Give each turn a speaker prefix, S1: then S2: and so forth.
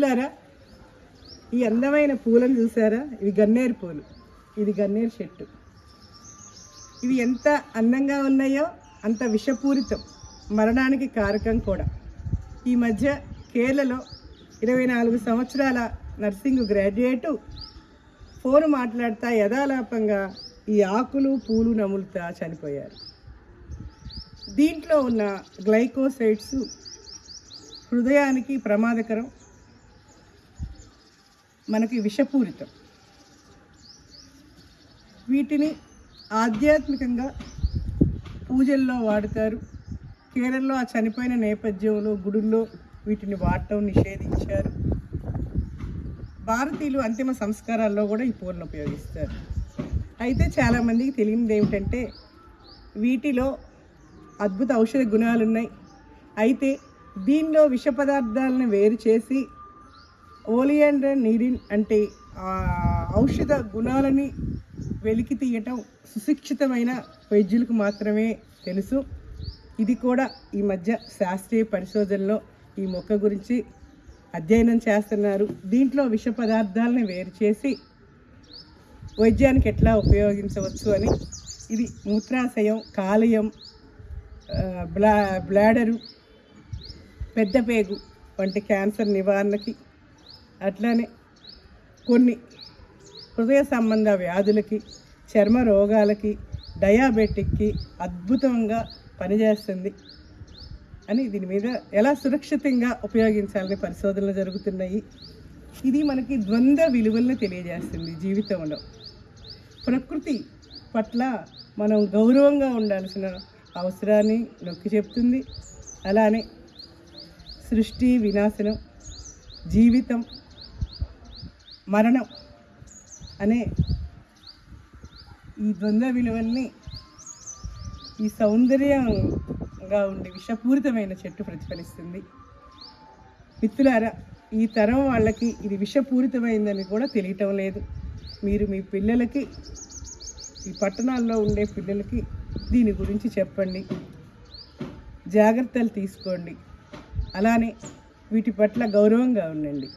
S1: చూసారా? ఈ అందమైన పూలను చూసారా? ఇవి గన్నేరు పూలు. ఇది గన్నేరు చెట్టు. ఇవి ఎంత అందంగా ఉన్నాయో అంత విషపూరితం మరణానికి కారకం కూడా. ఈ మధ్య కేరళలో ఇరవై నాలుగు సంవత్సరాల నర్సింగ్ గ్రాడ్యుయేటు ఫోన్ మాట్లాడుతా యథాలాపంగా ఈ ఆకులు పూలు నములుతా చనిపోయారు. దీంట్లో ఉన్న గ్లైకోసైడ్స్ హృదయానికి ప్రమాదకరం మనకి విషపూరితం. వీటిని ఆధ్యాత్మికంగా పూజల్లో వాడతారు. కేరళలో ఆ చనిపోయిన నేపథ్యంలో గుడుల్లో వీటిని వాడటం నిషేధించారు. భారతీయులు అంతిమ సంస్కారాల్లో కూడా ఈ పూలను ఉపయోగిస్తారు. అయితే చాలామందికి తెలియనిది ఏమిటంటే వీటిలో అద్భుత ఔషధ గుణాలు ఉన్నాయి అయితే దీనిలో విష పదార్థాలను వేరు చేసి ఓలియాండర్ నీరిన్ అంటే ఔషధ గుణాలని వెలికి తీయటం సుశిక్షితమైన వైద్యులకు మాత్రమే తెలుసు. ఇది కూడా ఈ మధ్య శాస్త్రీయ పరిశోధనలో ఈ మొక్క గురించి అధ్యయనం చేస్తున్నారు. దీంట్లో విష పదార్థాలను వేరు చేసి వైద్యానికి ఎట్లా ఉపయోగించవచ్చు అని. ఇది మూత్రాశయం కాలేయం బ్లా బ్లాడరు పెద్ద పేగు వంటి క్యాన్సర్ నివారణకి అట్లానే కొన్ని హృదయ సంబంధ వ్యాధులకి చర్మ రోగాలకి డయాబెటిక్కి అద్భుతంగా పనిచేస్తుంది అని దీని మీద ఎలా సురక్షితంగా ఉపయోగించాలని పరిశోధనలు జరుగుతున్నాయి. ఇది మనకి ద్వంద్వ విలువలను తెలియజేస్తుంది జీవితంలో. ప్రకృతి పట్ల మనం గౌరవంగా ఉండాల్సిన అవసరాన్ని నొక్కి చెప్తుంది. అలానే సృష్టి వినాశనం జీవితం మరణం అనే ఈ ద్వంద్వ విలువల్ని ఈ సౌందర్యంగా ఉండే విషపూరితమైన చెట్టు ప్రతిఫలిస్తుంది. మిత్రులారా ఈ తరం వాళ్ళకి ఇది విషపూరితమైందని కూడా తెలియటం లేదు. మీరు మీ పిల్లలకి ఈ పట్టణాల్లో ఉండే పిల్లలకి దీని గురించి చెప్పండి. జాగ్రత్తలు తీసుకోండి. అలానే వీటి పట్ల గౌరవంగా ఉండండి.